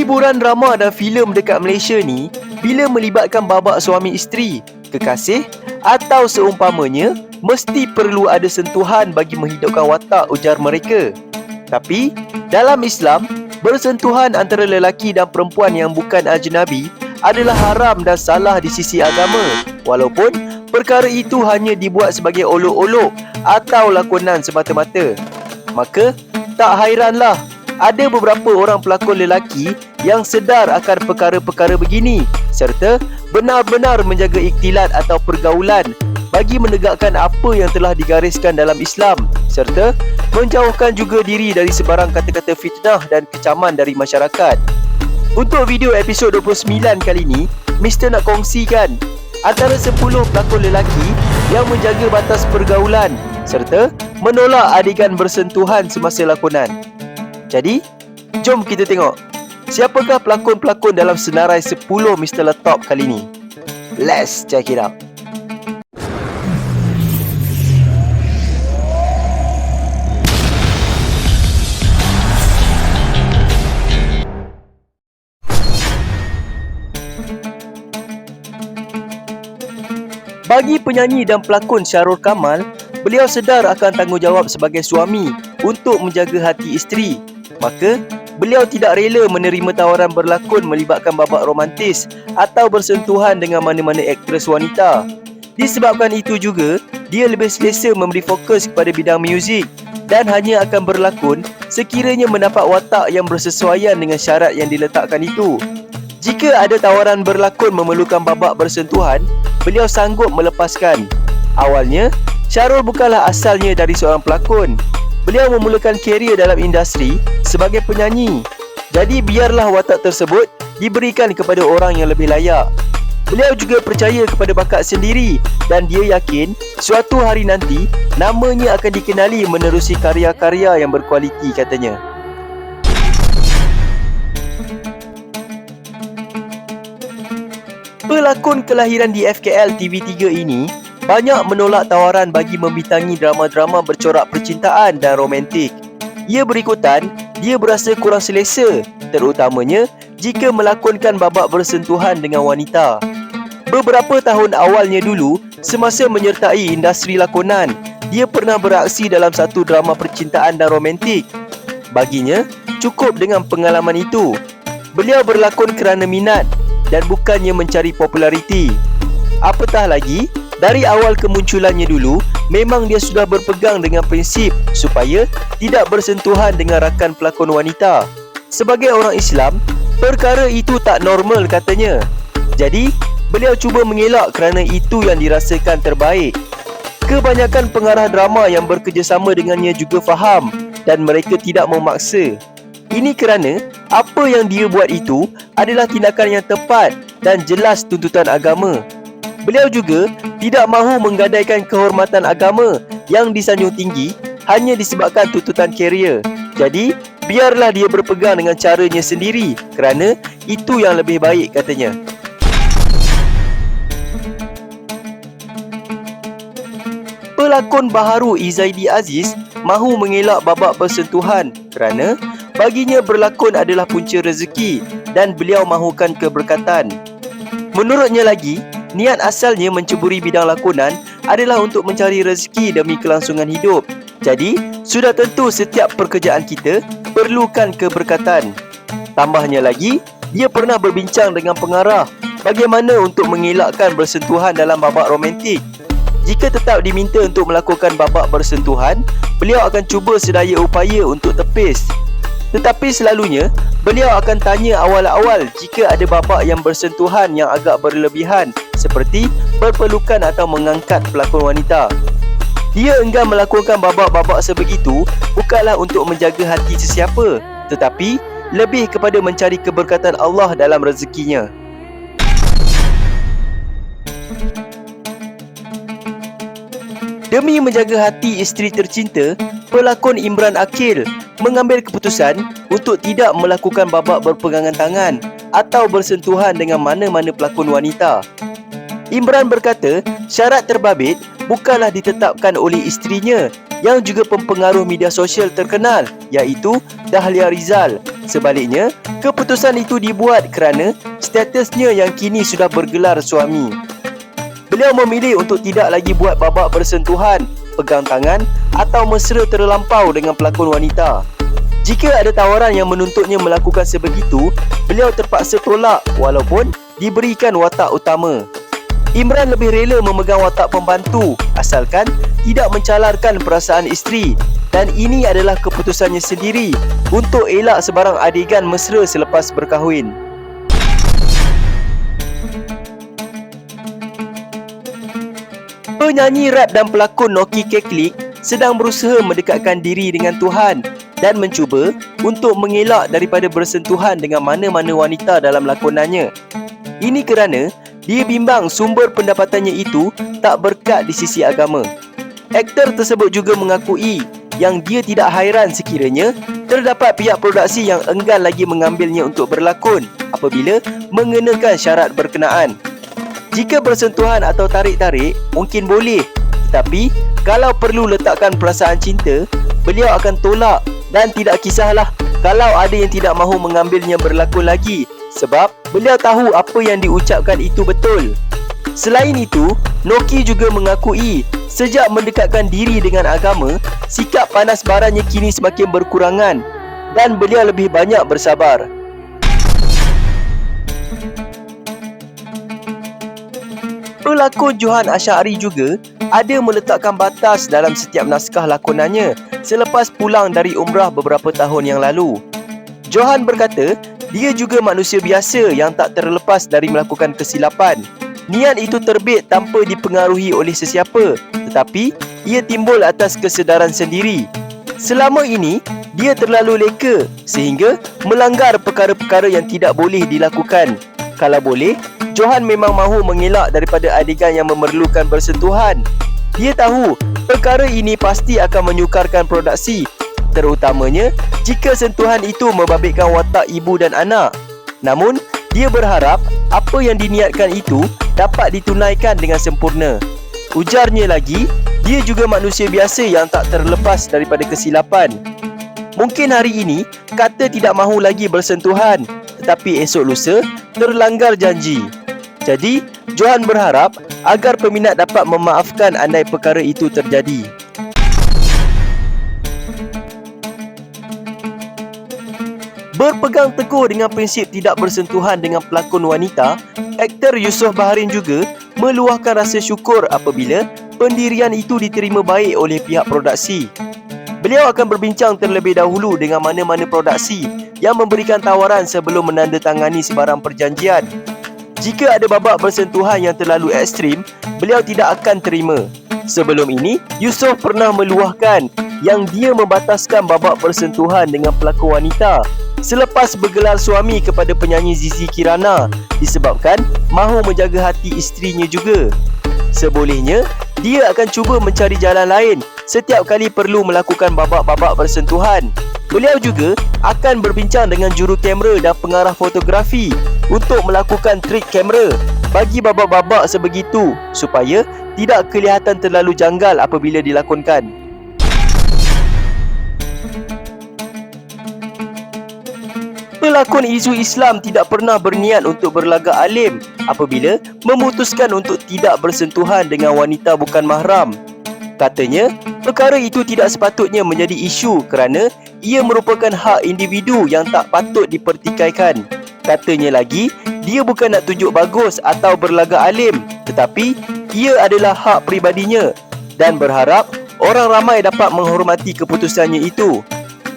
Hiburan drama dan filem dekat Malaysia ni bila melibatkan babak suami isteri, kekasih atau seumpamanya mesti perlu ada sentuhan bagi menghidupkan watak ujar mereka. Tapi dalam Islam, bersentuhan antara lelaki dan perempuan yang bukan ajnabi adalah haram dan salah di sisi agama. Walaupun perkara itu hanya dibuat sebagai olok-olok atau lakonan semata-mata. Maka tak hairanlah ada beberapa orang pelakon lelaki yang sedar akan perkara-perkara begini serta benar-benar menjaga iktilat atau pergaulan bagi menegakkan apa yang telah digariskan dalam Islam serta menjauhkan juga diri dari sebarang kata-kata fitnah dan kecaman dari masyarakat. Untuk video episod 29 kali ini, Mr. nak kongsikan antara 10 pelakon lelaki yang menjaga batas pergaulan serta menolak adegan bersentuhan semasa lakonan. Jadi, jom kita tengok siapakah pelakon-pelakon dalam senarai 10 Mr. Letop kali ni. Let's check it out. Bagi penyanyi dan pelakon Syarul Kamal, beliau sedar akan tanggungjawab sebagai suami untuk menjaga hati isteri Maka, beliau tidak rela menerima tawaran berlakon melibatkan babak romantis atau bersentuhan dengan mana-mana aktris wanita. Disebabkan itu juga, dia lebih selesa memberi fokus kepada bidang muzik dan hanya akan berlakon sekiranya mendapat watak yang bersesuaian dengan syarat yang diletakkan itu. Jika ada tawaran berlakon memerlukan babak bersentuhan, beliau sanggup melepaskan. Awalnya, Syarul bukanlah asalnya dari seorang pelakon. Beliau memulakan kerjaya dalam industri sebagai penyanyi. Jadi biarlah watak tersebut diberikan kepada orang yang lebih layak. Beliau juga percaya kepada bakat sendiri dan dia yakin suatu hari nanti namanya akan dikenali menerusi karya-karya yang berkualiti katanya. Pelakon kelahiran di FKL TV3 ini banyak menolak tawaran bagi membintangi drama-drama bercorak percintaan dan romantik. Ia berikutan, dia berasa kurang selesa, terutamanya jika melakonkan babak bersentuhan dengan wanita. Beberapa tahun awalnya dulu, semasa menyertai industri lakonan, dia pernah beraksi dalam satu drama percintaan dan romantik. Baginya, cukup dengan pengalaman itu. Beliau berlakon kerana minat dan bukannya mencari populariti. Apatah lagi, dari awal kemunculannya dulu, memang dia sudah berpegang dengan prinsip supaya tidak bersentuhan dengan rakan pelakon wanita. Sebagai orang Islam, perkara itu tak normal katanya. Jadi, beliau cuba mengelak kerana itu yang dirasakan terbaik. Kebanyakan pengarah drama yang bekerjasama dengannya juga faham dan mereka tidak memaksa. Ini kerana apa yang dia buat itu adalah tindakan yang tepat dan jelas tuntutan agama. Beliau juga tidak mahu menggadaikan kehormatan agama yang disanjung tinggi hanya disebabkan tuntutan kerjaya. Jadi, biarlah dia berpegang dengan caranya sendiri kerana itu yang lebih baik katanya. Pelakon baharu Izaidi Aziz mahu mengelak babak bersentuhan kerana baginya berlakon adalah punca rezeki dan beliau mahukan keberkatan. Menurutnya lagi, Niat asalnya menceburi bidang lakonan adalah untuk mencari rezeki demi kelangsungan hidup. Jadi, sudah tentu setiap pekerjaan kita perlukan keberkatan. Tambahnya lagi, dia pernah berbincang dengan pengarah bagaimana untuk mengelakkan bersentuhan dalam babak romantik. Jika tetap diminta untuk melakukan babak bersentuhan, beliau akan cuba sedaya upaya untuk tepis. Tetapi selalunya, beliau akan tanya awal-awal jika ada babak yang bersentuhan yang agak berlebihan seperti berpelukan atau mengangkat pelakon wanita. Dia enggan melakukan babak-babak sebegitu bukanlah untuk menjaga hati sesiapa tetapi lebih kepada mencari keberkatan Allah dalam rezekinya. Demi menjaga hati isteri tercinta, pelakon Imran Akil mengambil keputusan untuk tidak melakukan babak berpegangan tangan atau bersentuhan dengan mana-mana pelakon wanita. Imran berkata, syarat terbabit bukanlah ditetapkan oleh isterinya yang juga pempengaruh media sosial terkenal iaitu Dahlia Rizal Sebaliknya, keputusan itu dibuat kerana statusnya yang kini sudah bergelar suami. Beliau memilih untuk tidak lagi buat babak bersentuhan, pegang tangan atau mesra terlampau dengan pelakon wanita. Jika ada tawaran yang menuntutnya melakukan sebegitu, beliau terpaksa tolak walaupun diberikan watak utama. Imran lebih rela memegang watak pembantu asalkan tidak mencalarkan perasaan isteri dan ini adalah keputusannya sendiri untuk elak sebarang adegan mesra selepas berkahwin. Penyanyi rap dan pelakon Noki Keklik sedang berusaha mendekatkan diri dengan Tuhan dan mencuba untuk mengelak daripada bersentuhan dengan mana-mana wanita dalam lakonannya. Ini kerana dia bimbang sumber pendapatannya itu tak berkat di sisi agama. Aktor tersebut juga mengakui yang dia tidak hairan sekiranya terdapat pihak produksi yang enggan lagi mengambilnya untuk berlakon apabila mengenakan syarat berkenaan. Jika bersentuhan atau tarik-tarik, mungkin boleh. Tetapi, kalau perlu letakkan perasaan cinta, beliau akan tolak dan tidak kisahlah kalau ada yang tidak mahu mengambilnya berlakon lagi sebab beliau tahu apa yang diucapkan itu betul. Selain itu, Noki juga mengakui sejak mendekatkan diri dengan agama, sikap panas barannya kini semakin berkurangan dan beliau lebih banyak bersabar. Pelakon Johan Asyari juga ada meletakkan batas dalam setiap naskah lakonannya selepas pulang dari umrah beberapa tahun yang lalu. Johan berkata, dia juga manusia biasa yang tak terlepas dari melakukan kesilapan. Niat itu terbit tanpa dipengaruhi oleh sesiapa, tetapi ia timbul atas kesedaran sendiri. Selama ini, dia terlalu leka sehingga melanggar perkara-perkara yang tidak boleh dilakukan. Kalau boleh, Johan memang mahu mengelak daripada adegan yang memerlukan bersentuhan. Dia tahu perkara ini pasti akan menyukarkan produksi terutamanya jika sentuhan itu membabitkan watak ibu dan anak. Namun, dia berharap apa yang diniatkan itu dapat ditunaikan dengan sempurna. Ujarnya lagi, dia juga manusia biasa yang tak terlepas daripada kesilapan. Mungkin hari ini, kata tidak mahu lagi bersentuhan tetapi esok lusa terlanggar janji. Jadi, Johan berharap agar peminat dapat memaafkan andai perkara itu terjadi. Berpegang teguh dengan prinsip tidak bersentuhan dengan pelakon wanita, aktor Yusof Baharin juga meluahkan rasa syukur apabila pendirian itu diterima baik oleh pihak produksi. Beliau akan berbincang terlebih dahulu dengan mana-mana produksi yang memberikan tawaran sebelum menandatangani sebarang perjanjian. Jika ada babak bersentuhan yang terlalu ekstrim, beliau tidak akan terima. Sebelum ini, Yusof pernah meluahkan yang dia membataskan babak bersentuhan dengan pelakon wanita selepas bergelar suami kepada penyanyi Zizi Kirana disebabkan mahu menjaga hati isterinya juga. Sebolehnya, dia akan cuba mencari jalan lain setiap kali perlu melakukan babak-babak bersentuhan. Beliau juga akan berbincang dengan juru kamera dan pengarah fotografi untuk melakukan trik kamera bagi babak-babak sebegitu supaya tidak kelihatan terlalu janggal apabila dilakonkan. Pelakon isu Islam tidak pernah berniat untuk berlagak alim apabila memutuskan untuk tidak bersentuhan dengan wanita bukan mahram. Katanya, perkara itu tidak sepatutnya menjadi isu kerana ia merupakan hak individu yang tak patut dipertikaikan. Katanya lagi, dia bukan nak tunjuk bagus atau berlagak alim tetapi ia adalah hak pribadinya dan berharap orang ramai dapat menghormati keputusannya itu.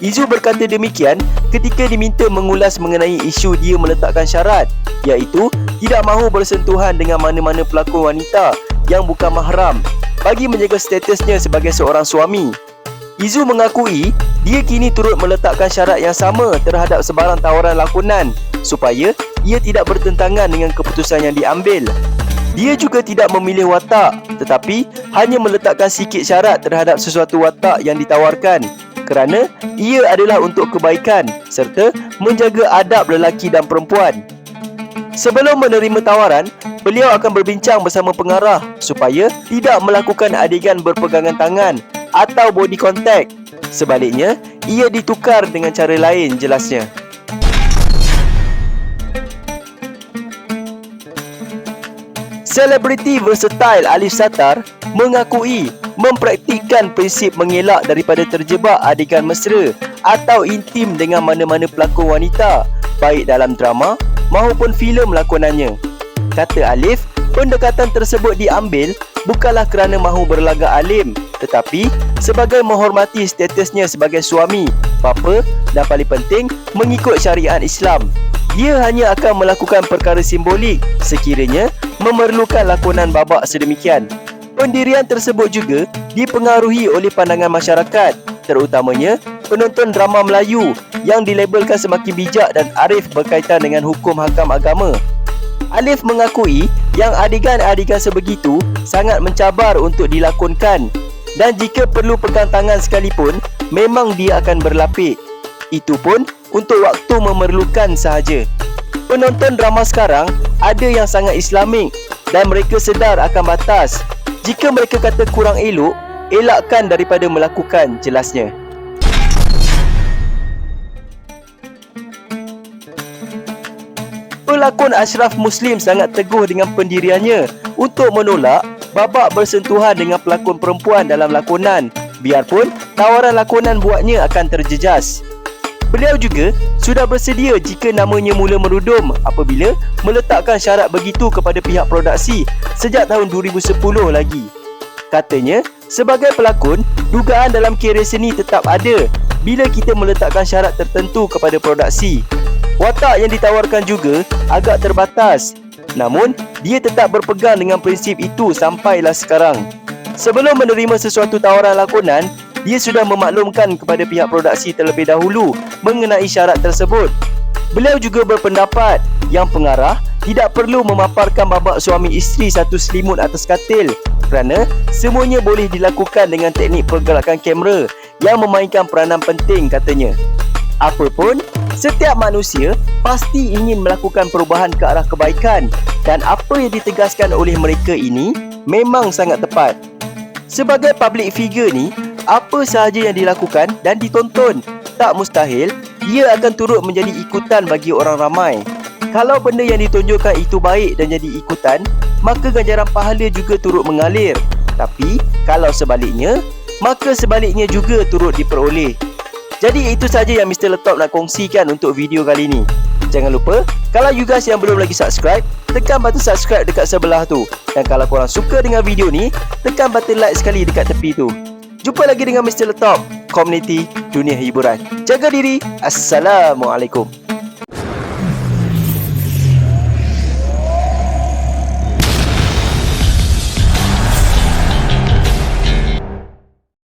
Izu berkata demikian ketika diminta mengulas mengenai isu dia meletakkan syarat iaitu tidak mahu bersentuhan dengan mana-mana pelakon wanita yang bukan mahram bagi menjaga statusnya sebagai seorang suami. Izu mengakui dia kini turut meletakkan syarat yang sama terhadap sebarang tawaran lakonan supaya ia tidak bertentangan dengan keputusan yang diambil. Dia juga tidak memilih watak tetapi hanya meletakkan sikit syarat terhadap sesuatu watak yang ditawarkan kerana ia adalah untuk kebaikan serta menjaga adab lelaki dan perempuan. Sebelum menerima tawaran, beliau akan berbincang bersama pengarah supaya tidak melakukan adegan berpegangan tangan atau body contact. Sebaliknya, ia ditukar dengan cara lain jelasnya. Selebriti versatile Alif Satar mengakui mempraktikkan prinsip mengelak daripada terjebak adegan mesra atau intim dengan mana-mana pelakon wanita baik dalam drama maupun filem lakonannya. Kata Alif, pendekatan tersebut diambil bukanlah kerana mahu berlagak alim tetapi sebagai menghormati statusnya sebagai suami, bapa dan paling penting mengikut syariat Islam. Dia hanya akan melakukan perkara simbolik sekiranya memerlukan lakonan babak sedemikian. Pendirian tersebut juga dipengaruhi oleh pandangan masyarakat, terutamanya penonton drama Melayu yang dilabelkan semakin bijak dan arif berkaitan dengan hukum hakam agama. Alif mengakui yang adegan-adegan sebegitu sangat mencabar untuk dilakonkan dan jika perlu pegang tangan sekalipun, memang dia akan berlapik. Itu pun untuk waktu memerlukan sahaja. Penonton drama sekarang ada yang sangat islamik dan mereka sedar akan batas jika mereka kata kurang elok, elakkan daripada melakukan jelasnya. Pelakon Ashraf Muslim sangat teguh dengan pendiriannya untuk menolak babak bersentuhan dengan pelakon perempuan dalam lakonan biarpun tawaran lakonan buatnya akan terjejas. Beliau juga sudah bersedia jika namanya mula merudum apabila meletakkan syarat begitu kepada pihak produksi sejak tahun 2010 lagi. Katanya, sebagai pelakon, dugaan dalam kerjaya seni tetap ada bila kita meletakkan syarat tertentu kepada produksi. Watak yang ditawarkan juga agak terbatas. Namun, dia tetap berpegang dengan prinsip itu sampailah sekarang. Sebelum menerima sesuatu tawaran lakonan, dia sudah memaklumkan kepada pihak produksi terlebih dahulu mengenai syarat tersebut. Beliau juga berpendapat yang pengarah tidak perlu memaparkan babak suami isteri satu selimut atas katil kerana semuanya boleh dilakukan dengan teknik pergerakan kamera yang memainkan peranan penting katanya. Apapun, setiap manusia pasti ingin melakukan perubahan ke arah kebaikan dan apa yang ditegaskan oleh mereka ini memang sangat tepat. Sebagai public figure ni, apa sahaja yang dilakukan dan ditonton. Tak mustahil, ia akan turut menjadi ikutan bagi orang ramai. Kalau benda yang ditunjukkan itu baik dan jadi ikutan, maka ganjaran pahala juga turut mengalir. Tapi, kalau sebaliknya, maka sebaliknya juga turut diperoleh. Jadi itu saja yang Mr. Letop nak kongsikan untuk video kali ini. Jangan lupa, kalau you guys yang belum lagi subscribe, tekan button subscribe dekat sebelah tu. Dan kalau korang suka dengan video ni, tekan button like sekali dekat tepi tu. Jumpa lagi dengan Mr. Letop, Komuniti Dunia Hiburan. Jaga diri. Assalamualaikum.